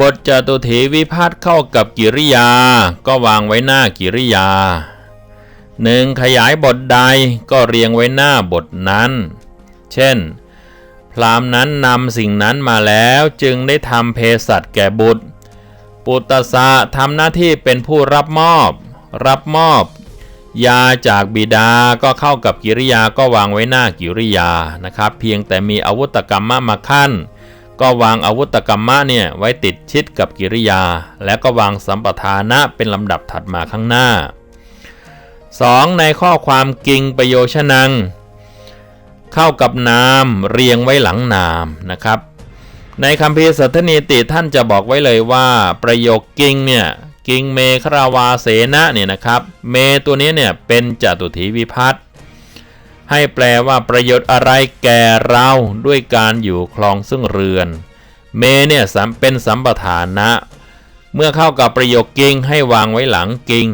บทจตุถีวิพัตน์เข้ากับกิริยา ก็วางไว้หน้ากิริยาหนึ่งขยายบทใดก็เรียงไว้หน้าบทนั้น เช่น พรามนั้นนำสิ่งนั้นมาแล้วจึงได้ทำเภสัชแก่บุตร ปุตตสะทำหน้าที่เป็นผู้รับมอบ รับมอบ ยาจากบิดาก็เข้ากับกิริยาก็วางไว้หน้ากิริยานะครับ เพียงแต่มีอาวุตกรรมะมาขั้น ก็วางอาวุตกรรมะเนี่ยไว้ติดชิดกับกิริยา แล้วก็วางสัมปทานะเป็นลำดับถัดมาข้างหน้า 2. ในข้อความกิงประโยชนัง เข้ากับนามเรียงไว้หลังนามนะครับ ในคำพีสัทธนีติท่านจะบอกไว้เลยว่า ประโยคกิงเนี่ยกิงเมคราวาเสนะเนี่ยนะครับ เมตัวนี้เนี่ยเป็นจตุถีวิพัตน์ ให้แปลว่าประโยชน์อะไรแก่เราด้วยการอยู่คลองซึ่งเรือน เมเนี่ยเป็นสัมปทานะ เมื่อเข้ากับประโยคกิงให้วางไว้หลังกิง